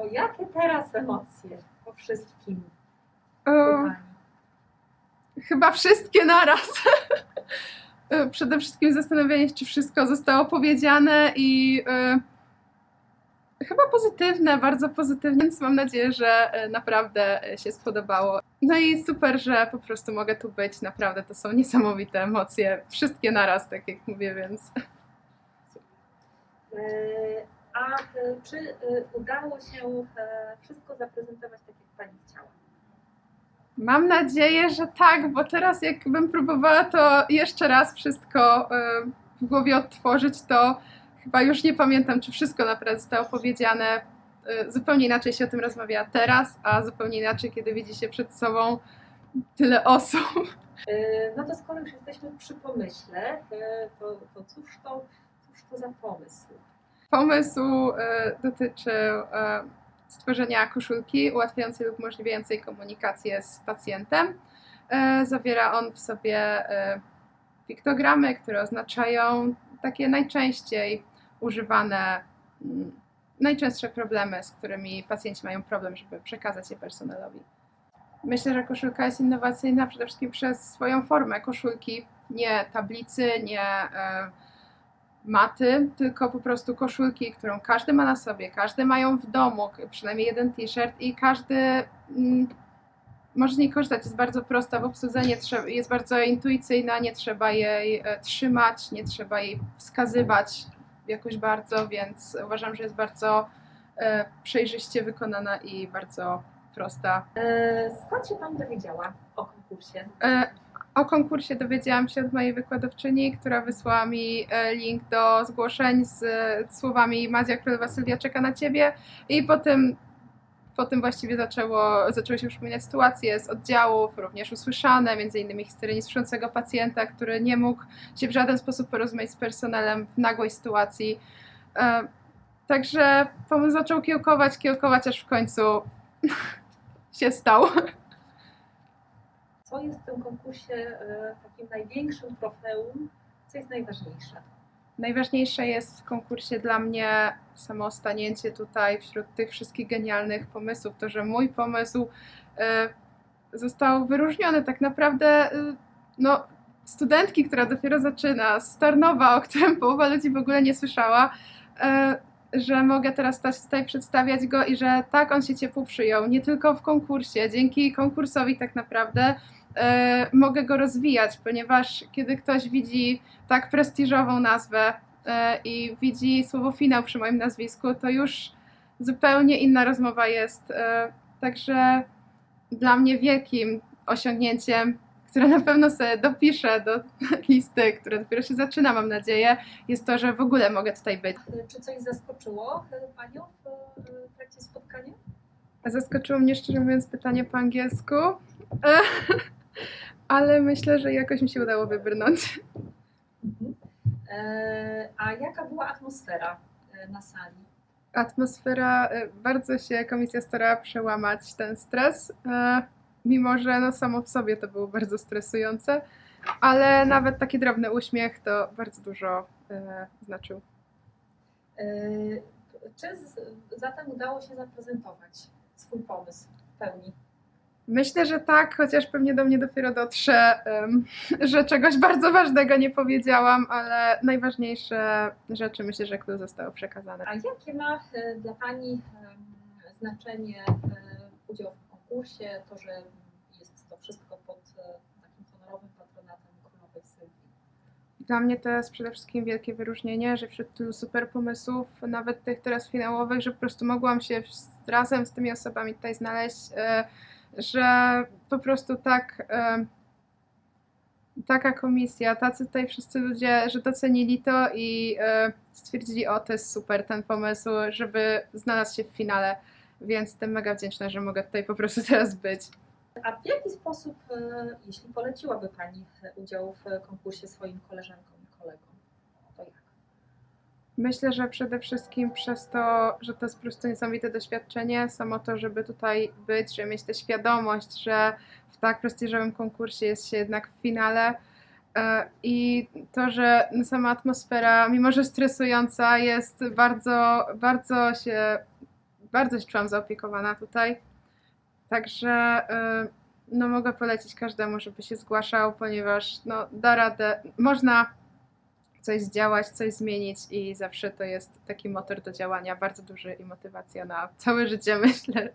To jakie teraz emocje po wszystkim O, u Pani? chyba wszystkie naraz. Przede wszystkim zastanawianie się, czy wszystko zostało powiedziane i e, chyba pozytywne, bardzo pozytywne, więc mam nadzieję, że e, naprawdę się spodobało. No i super, że po prostu mogę tu być, naprawdę to są niesamowite emocje, wszystkie naraz, tak jak mówię, więc E, A e, czy e, udało się e, wszystko zaprezentować tak, jak Pani chciała? mam nadzieję, że tak, bo teraz jakbym próbowała to jeszcze raz wszystko w głowie odtworzyć, to chyba już nie pamiętam, czy wszystko naprawdę zostało powiedziane. Zupełnie inaczej się o tym rozmawia teraz, a zupełnie inaczej, kiedy widzi się przed sobą tyle osób. No to skoro już jesteśmy przy pomyśle, to, to cóż to, cóż to za pomysł? Pomysł e, dotyczył e, stworzenia koszulki ułatwiającej lub umożliwiającej komunikację z pacjentem. E, Zawiera on w sobie piktogramy, które oznaczają takie najczęściej używane, mm, najczęstsze problemy, z którymi pacjenci mają problem, żeby przekazać je personelowi. Myślę, że koszulka jest innowacyjna przede wszystkim przez swoją formę koszulki, nie tablicy, nie maty, tylko po prostu koszulki, którą każdy ma na sobie, każdy mają w domu, przynajmniej jeden t-shirt i każdy mm, może z niej korzystać. Jest bardzo prosta w obsłudze, nie trzeba, jest bardzo intuicyjna, nie trzeba jej e, trzymać, nie trzeba jej wskazywać jakoś bardzo, więc uważam, że jest bardzo e, przejrzyście wykonana i bardzo prosta. E, Skąd się Pani dowiedziała o konkursie? E, O konkursie dowiedziałam się od mojej wykładowczyni, która wysłała mi e, link do zgłoszeń z e, słowami Madzia Królowa Sylwia czeka na ciebie i potem, potem właściwie zaczęło, zaczęły się przypominać sytuacje z oddziałów, również usłyszane, innymi historię niesłyszącego pacjenta, który nie mógł się w żaden sposób porozumieć z personelem w nagłej sytuacji. E, Także pomysł zaczął kiełkować, kiełkować, aż w końcu się stał. Co jest w tym konkursie e, takim największym trofeum? Co jest najważniejsze? Najważniejsze jest w konkursie dla mnie samo stanięcie tutaj wśród tych wszystkich genialnych pomysłów. To, że mój pomysł e, został wyróżniony. Tak naprawdę e, no, studentki, która dopiero zaczyna, z Tarnowa, o którym połowa ludzi w ogóle nie słyszała, że mogę teraz stać tutaj przedstawiać go i że tak on się ciepło przyjął. Nie tylko w konkursie. Dzięki konkursowi tak naprawdę e, mogę go rozwijać, ponieważ kiedy ktoś widzi tak prestiżową nazwę e, i widzi słowo finał przy moim nazwisku, to już zupełnie inna rozmowa jest. E, Także dla mnie wielkim osiągnięciem, które na pewno sobie dopiszę do listy, która dopiero się zaczyna, mam nadzieję, jest to, że w ogóle mogę tutaj być. E, Czy coś zaskoczyło e, Panią w e, trakcie spotkania? Zaskoczyło mnie szczerze mówiąc pytanie po angielsku, ale myślę, że jakoś mi się udało wybrnąć. Mhm. A jaka była atmosfera na sali? atmosfera, bardzo się komisja starała przełamać ten stres, mimo że no samo w sobie to było bardzo stresujące, ale nawet taki drobny uśmiech to bardzo dużo e, znaczył. E, Czy z, zatem udało się zaprezentować swój pomysł w pełni? Myślę, że tak, chociaż pewnie do mnie dopiero dotrze, że czegoś bardzo ważnego nie powiedziałam, ale najważniejsze rzeczy myślę, że tu zostały przekazane. A jakie ma e, dla Pani znaczenie e, udział w konkursie, to, że jest to wszystko pod e, takim honorowym patronatem królowej Sylwii? Dla mnie to jest przede wszystkim wielkie wyróżnienie, że wśród tylu super pomysłów, nawet tych teraz finałowych, że po prostu mogłam się razem z tymi osobami tutaj znaleźć, e, że po prostu tak e, taka komisja, tacy tutaj wszyscy ludzie, że docenili to i stwierdzili, o to jest super ten pomysł, żeby znalazł się w finale, więc jestem mega wdzięczna, że mogę tutaj po prostu teraz być. A w jaki sposób, e, jeśli poleciłaby Pani e, udział w konkursie swoim koleżankom i kolegom, to jak? Myślę, że przede wszystkim przez to, że to jest po prostu niesamowite doświadczenie, samo to, żeby tutaj być, żeby mieć tę świadomość, że w tak prestiżowym konkursie jest się jednak w finale e, i to, że sama atmosfera, mimo że stresująca, jest bardzo, bardzo się bardzo się czułam zaopiekowana tutaj. Także y, no mogę polecić każdemu, żeby się zgłaszał, ponieważ no, da radę, można coś zdziałać, coś zmienić i zawsze to jest taki motor do działania bardzo duży i motywacja na całe życie, myślę.